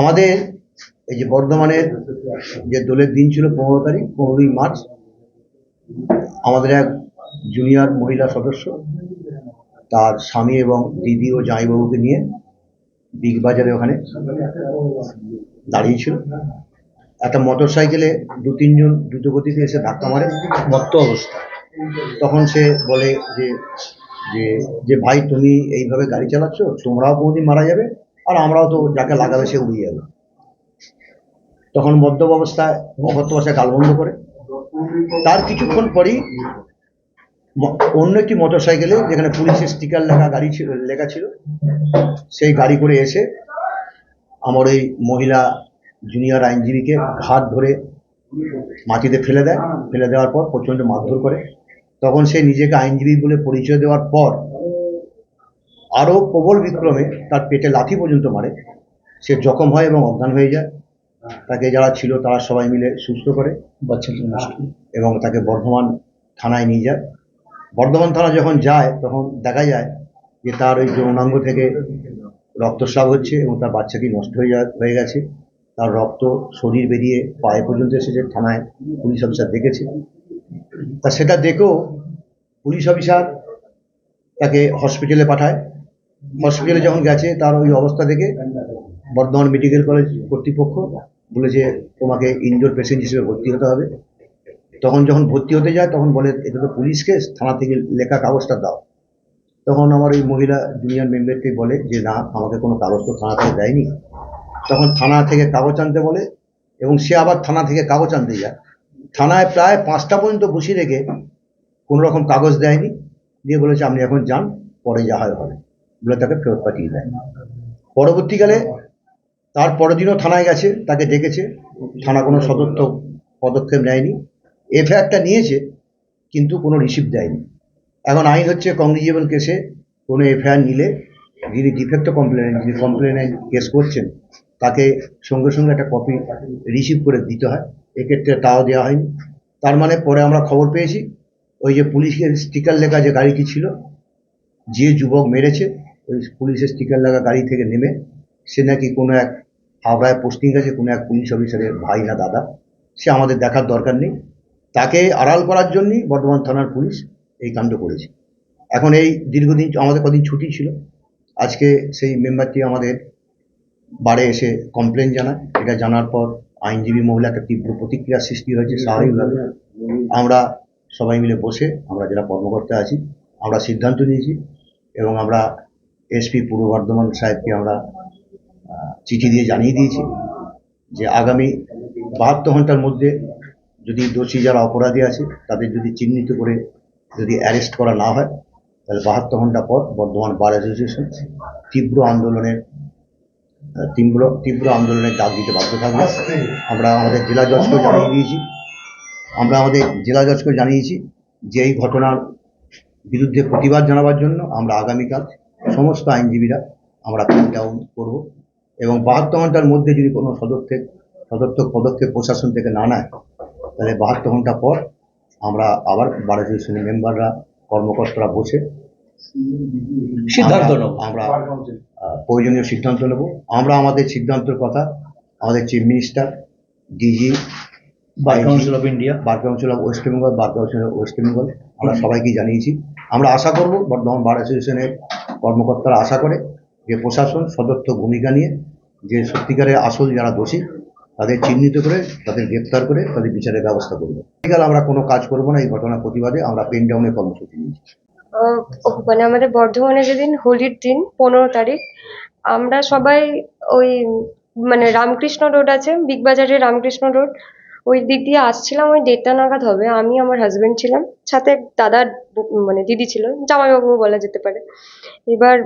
আমাদের এই যে বর্ধমানের যে দোলের দিন ছিল পনেরো তারিখ, পনেরোই মার্চ, আমাদের এক জুনিয়র মহিলা সদস্য, তার স্বামী এবং দিদি ও জামাইবাবুকে নিয়ে বিগ বাজারে ওখানে দাঁড়িয়েছিল। একটা মোটর সাইকেলে দু, তিনজন দ্রুতগতিতে এসে ধাক্কা মারে, মত্ত অবস্থা। তখন সে বলে যে যে ভাই, তুমি এইভাবে গাড়ি চালাচ্ছ? তোমরাও কোনোদিন মারা যাবে? আর আমরাও তো যাকে লাগাবে সে উড়িয়ে যাবে তখন মদ্যপ অবস্থায় অগত্য ভাষায় গালবন্ধ করে। তার কিছুক্ষণ পরেই অন্য একটি মোটর সাইকেলে যেখানে পুলিশের স্টিকার লেখা গাড়ি ছিল, লেখা ছিল, সেই গাড়ি করে এসে আমার ওই মহিলা জুনিয়র আইনজীবীকে হাত ধরে মাটিতে ফেলে দেয়। ফেলে দেওয়ার পর প্রচণ্ড মারধর করে। তখন সে নিজেকে আইনজীবী বলে পরিচয় দেওয়ার পর আরও প্রবল বিক্রমে তার পেটে লাথি পর্যন্ত মারে। সে জখম হয় এবং অজ্ঞান হয়ে যায়। তাকে যারা ছিল তারা সবাই মিলে সুস্থ করে বাচ্চাটি এবং তাকে বর্ধমান থানায় নিয়ে যায়। বর্ধমান থানা যখন যায় তখন দেখা যায় যে তার ওই যৌনাঙ্গ থেকে রক্তস্রাব হচ্ছে এবং তার বাচ্চাটি নষ্ট হয়ে যা হয়ে গেছে। তার রক্ত শরীর বেরিয়ে পায়ে পর্যন্ত এসেছে থানায় পুলিশ অফিসার দেখেছে। তা সেটা দেখেও পুলিশ অফিসার তাকে হসপিটালে পাঠায়। হসপিটালে যখন গেছে, তার ওই অবস্থা দেখে বর্ধমান মেডিকেল কলেজ কর্তৃপক্ষ বলেছে, তোমাকে ইনজোর পেশেন্ট হিসেবে ভর্তি হতে হবে। তখন যখন ভর্তি হতে যায়, তখন বলে, এটা তো পুলিশ কেস থানা থেকে লেখা কাগজটা দাও। তখন আমার ওই মহিলা জুনিয়র মেম্বারকে বলে যে, না, আমাকে কোনো কাগজ তো থানা থেকে দেয়নি। তখন থানা থেকে কাগজ আনতে বলে এবং সে আবার থানা থেকে কাগজ আনতে যায়। থানায় প্রায় পাঁচটা পর্যন্ত বসিয়ে রেখে কোনো রকম কাগজ দেয়নি। দিয়ে বলেছে, আপনি এখন যান, পরে যা হয় হবে। বলে তাকে ফেরত পাঠিয়ে দেয়। পরবর্তীকালে তার পরের দিনও থানায় গেছে, তাকে ডেকেছে। থানা কোনো সদর্থ পদক্ষেপ নেয়নি। এফআইআরটা নিয়েছে, কিন্তু কোনো রিসিভ দেয়নি। এখন আইন হচ্ছে কংগ্রিজেবল কেসে কোনো এফআইআর নিলে যিনি ডিফেক্ট কমপ্লেন যিনি কমপ্লেনে কেস করছেন, তাকে সঙ্গে সঙ্গে একটা কপি রিসিভ করে দিতে হয়। এক্ষেত্রে তাও দেওয়া হয়নি। তার মানে পরে আমরা খবর পেয়েছি, ওই যে পুলিশের স্টিকার লেখা যে গাড়িটি ছিল, যে যুবক মেরেছে ওই পুলিশের স্টিকার লাগা গাড়ি থেকে নেমে, সে নাকি কোনো এক হাওড়ায় পোস্টিং আছে, কোনো এক পুলিশ অফিসারের ভাই না দাদা। সে আমাদের দেখার দরকার নেই। তাকে আড়াল করার জন্যই বর্ধমান থানার পুলিশ এই কাণ্ড করেছে। এখন এই দীর্ঘদিন আমাদের কদিন ছুটি ছিল। আজকে সেই মেম্বারটি আমাদের বারে এসে কমপ্লেন জানায়। এটা জানার পর আইনজীবী মহিলা একটা তীব্র প্রতিক্রিয়ার সৃষ্টি হয়েছে স্বাভাবিকভাবে। আমরা সবাই মিলে বসে আমরা যারা কর্মকর্তা আছি, আমরা সিদ্ধান্ত নিয়েছি এবং আমরা এসপি পূর্ব বর্ধমান সাহেবকে আমরা চিঠি দিয়ে জানিয়ে দিয়েছি যে আগামী বাহাত্তর ঘণ্টার মধ্যে যদি দোষী যারা অপরাধী আছে, তাদের যদি চিহ্নিত করে যদি অ্যারেস্ট করা না হয়, তাহলে বাহাত্তর ঘণ্টা পর বর্ধমান বার অ্যাসোসিয়েশন তীব্র আন্দোলনের তীব্র তীব্র আন্দোলনের ডাক দিতে বাধ্য থাকবে। আমরা আমাদের জেলা জজকেও জানিয়ে দিয়েছি। আমরা আমাদের জেলা জজকে জানিয়েছি যে এই ঘটনার বিরুদ্ধে প্রতিবাদ জানাবার জন্য আমরা আগামীকাল সমস্ত আইনজীবীরা আমরা ডাউন করব এবং বাহাত্তর ঘণ্টার মধ্যে যদি কোনো সদক্ষেপ সদর্থক পদক্ষেপ প্রশাসন থেকে না নেয় তাহলে বাহাত্তর ঘণ্টা পর আমরা আবার বার অ্যাসোসিয়েশনের মেম্বাররা কর্মকর্তারা বসে সিদ্ধান্ত নেব। আমরা প্রয়োজনীয় সিদ্ধান্ত নেব। আমরা আমাদের সিদ্ধান্তের কথা আমাদের chief minister DG bar council of India bar council of West Bengal bar council of West Bengal আমরা সবাইকে জানিয়েছি। আমরা আশা করব বর্ধমান বার অ্যাসোসিয়েশনের কর্মকর্তারা আশা করে যে প্রশাসন সদর্থ ভূমিকা নিয়ে যে সত্যিকারের আসল যারা দোষী, তাদের চিহ্নিত করে, তাদের গ্রেপ্তার করে তাদের বিচারের ব্যবস্থা করবে। আগামীকাল আমরা কোনো কাজ করব না, এই ঘটনার প্রতিবাদে আমরা পেন ডাউনের কর্মসূচি নিয়েছি। মানে আমাদের বর্ধমানে যেদিন হোলির দিন, পনেরো তারিখ, আমরা সবাই ওই মানে রামকৃষ্ণ রোড আছে, বিগ বাজারের রামকৃষ্ণ রোড ওই দিক দিয়ে আসছিলাম, ওই দেড়টা নাগাদ হবে, আমি আমার হাজবেন্ড ছিলাম, সাথে দাদার মানে দিদি ছিল, জামাইবাবুও বলা যেতে পারে। এবার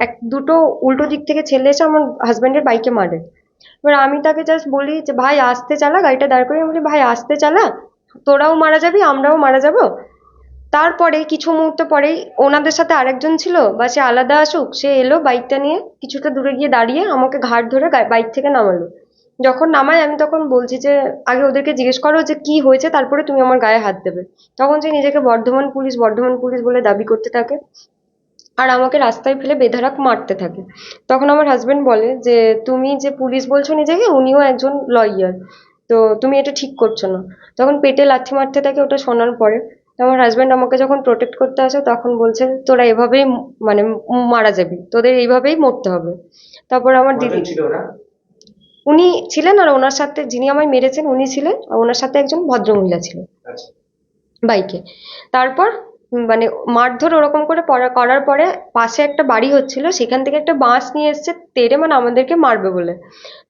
এক, দুটো উল্টো দিক থেকে ছেলে এসে আমার হাজবেন্ডের বাইকে মারে। এবার আমি তাকে জাস্ট বলি যে, ভাই, আসতে চালা, গাড়িটা দাঁড় করে আমি বলি, ভাই, আসতে চালা, তোরাও মারা যাবি, আমরাও মারা যাব। তারপরে কিছু মুহূর্ত পরেই ওনাদের সাথে আরেকজন ছিল, বা সে আলাদা আসুক, সে এলো বাইকটা নিয়ে, কিছুটা দূরে গিয়ে দাঁড়িয়ে আমাকে ঘাট ধরে বাইক থেকে নামালো। যখন নামায় আমি তখন বলছি যে আগে ওদেরকে জিজ্ঞেস করো যে কি হয়েছে তারপরে তুমি আমার গায়ে হাত দেবে। তখন সে নিজেকে বর্ধমান পুলিশ বর্ধমান পুলিশ বলে দাবি করতে থাকে আর আমাকে রাস্তায় ফেলে বেধারাক মারতে থাকে। তখন আমার হাজবেন্ড বলে যে তুমি যে পুলিশ বলছো নিজেকে উনিও একজন লয়ার তো তুমি এটা ঠিক করছ না। তখন পেটে লাথি মারতে থাকে ওটা শোনার পরে। তো আমার হাজবেন্ড আমাকে যখন প্রোটেক্ট করতে আসে তখন বলছে তোরা এভাবেই মানে মারা যাবি। তোদের এইভাবেই মরতে হবে। তারপর আমার দিদি উনি ছিলেন আর ওনার সাথে যিনি আমায় মেরেছেন উনি ছিলেন আর ওনার সাথে একজন ভদ্রমহিলা ছিলেন আচ্ছা। বাইকে। তারপর মানে মারধর ওরকম করে করার পরে পাশে একটা বাড়ি হচ্ছিল সেখান থেকে একটা বাঁশ নিয়ে এসছে তেড়ে মানে আমাদেরকে মারবে বলে।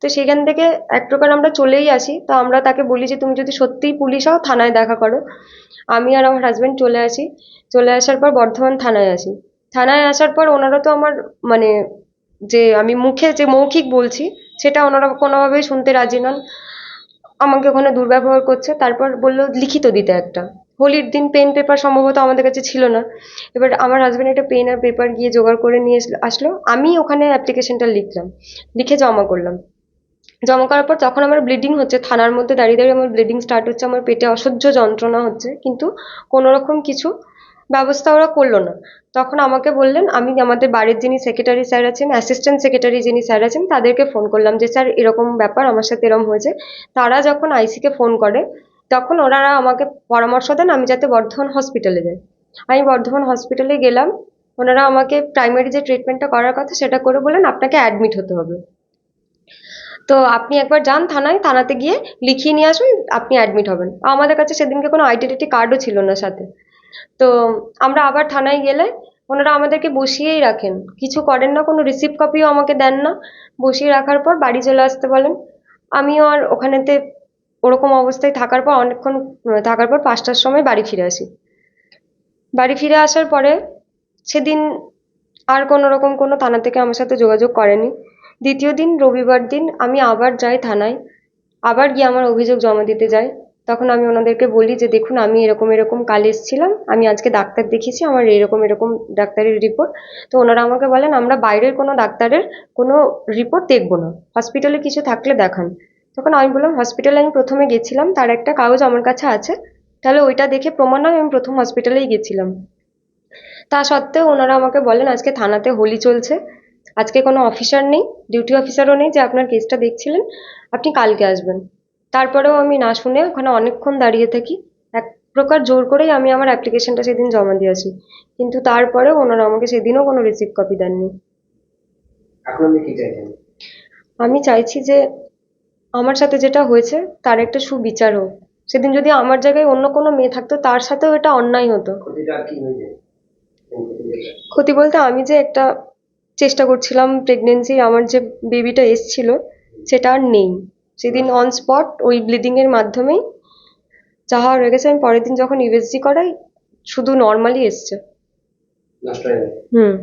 তো সেখান থেকে এক প্রকার আমরা চলেই আসি তো আমরা তাকে বলি যে তুমি যদি সত্যিই পুলিশ হও থানায় দেখা করো। আমি আর আমার হাজব্যান্ড চলে আসি। চলে আসার পর বর্ধমান থানায় আসি। থানায় আসার পর ওনারা তো আমার মানে যে আমি মুখে যে মৌখিক বলছি সেটা ওনারা কোনোভাবেই শুনতে রাজি নন। আমাকে ওখানে দুর্ব্যবহার করছে, তারপর বলল, লিখিত দিতে একটা। হোলির দিন পেন পেপার সম্ভবত আমাদের কাছে ছিল না। এবার আমার হাজব্যান্ড একটা পেন আর পেপার গিয়ে জোগাড় করে নিয়ে আসলো। আমি ওখানে অ্যাপ্লিকেশনটা লিখলাম, লিখে জমা করলাম। জমা করার পর তখন আমার ব্লিডিং হচ্ছে, থানার মধ্যে দাঁড়িয়ে দাঁড়িয়ে আমার ব্লিডিং স্টার্ট হচ্ছে, আমার পেটে অসহ্য যন্ত্রণা হচ্ছে, কিন্তু কোনো রকম কিছু ব্যবস্থা ওরা করল না। তখন আমাকে বললেন, আমি আমাদের বাড়ির যিনি সেক্রেটারি স্যার আছেন অ্যাসিস্ট্যান্ট সেক্রেটারি যিনি স্যার আছেন, তাদেরকে ফোন করলাম যে, স্যার, এরকম ব্যাপার আমার সাথে এরকম হয়েছে। তারা যখন আইসিকে ফোন করে, তখন ওনারা আমাকে পরামর্শ দেন, আমি যাতে বর্ধমান হসপিটালে যাই। আমি বর্ধমান হসপিটালে গেলাম। ওনারা আমাকে প্রাইমারি যে ট্রিটমেন্টটা করার কথা সেটা করে বললেন, আপনাকে অ্যাডমিট হতে হবে। তো আপনি একবার যান থানায়, থানাতে গিয়ে লিখিয়ে নিয়ে আসুন, আপনি অ্যাডমিট হবেন। আমাদের কাছে সেদিনকে কোনো আইডেন্টিটি কার্ডও ছিল না সাথে। তো আমরা আবার থানায় গেলে ওনারা আমাদেরকে বসিয়েই রাখেন। কিছু করেন না, কোনো রিসিপ্ট কপিও আমাকে দেন না। বসিয়ে রাখার পর বাড়ি চলে আসতে বলেন। আমিও আর ওখানেতে ওরকম অবস্থায় থাকার পর অনেকক্ষণ, থাকার পর পাঁচটার সময় বাড়ি ফিরে আসি। বাড়ি ফিরে আসার পরে সেদিন আর কোনো রকম কোনো থানা থেকে আমার সাথে যোগাযোগ করেনি। দ্বিতীয় দিন, রবিবার দিন আমি আবার যাই থানায়। আবার গিয়ে আমার অভিযোগ জমা দিতে যাই। তখন আমি ওনাদেরকে বলি যে, দেখুন, আমি এরকম এরকম কাল এসেছিলাম, আমি আজকে ডাক্তার দেখিয়েছি, আমার এরকম এরকম ডাক্তারের রিপোর্ট। তো ওনারা আমাকে বলেন, আমরা বাইরের কোনো ডাক্তারের কোনো রিপোর্ট দেখব না, হসপিটালে কিছু থাকলে দেখান। তখন আমি বললাম, হসপিটালে আমি প্রথমে গেছিলাম, তার একটা কাগজ আমার কাছে আছে, তাহলে ওইটা দেখে প্রমাণ হয়, আমি প্রথম হসপিটালেই গেছিলাম। তা সত্ত্বেও ওনারা আমাকে বলেন, আজকে থানাতে হোলি চলছে, আজকে কোনো অফিসার নেই, ডিউটি অফিসারও নেই যে আপনার কেসটা দেখছিলেন, আপনি কালকে আসবেন। তারপরেও আমি না শুনে ওখানে অনেকক্ষণ দাঁড়িয়ে থাকি। এক প্রকার জোর করেই আমি আমার অ্যাপ্লিকেশনটা সেদিন জমা দিয়ে আসি। কিন্তু তারপরেও ওনারা আমাকে সেদিনও কোনো রিসিভ কপি দেননি। আমি চাইছি যে আমার সাথে যেটা হয়েছে তার একটা সুবিচার হোক। সেদিন যদি আমার জায়গায় অন্য কোনো মেয়ে থাকতো তার সাথেও এটা অন্যায় হতো। ক্ষতি বলতে আমি যে একটা চেষ্টা করছিলাম প্রেগনেন্সি আমার যে বেবিটা এসছিল সেটা আর নেই। সেদিন অন স্পট ওই ব্লিডিংয়ের মাধ্যমেই যাহা হয়ে গেছে। আমি পরের দিন যখন ইউএসজি করাই শুধু নর্মালি এসছে। হুম।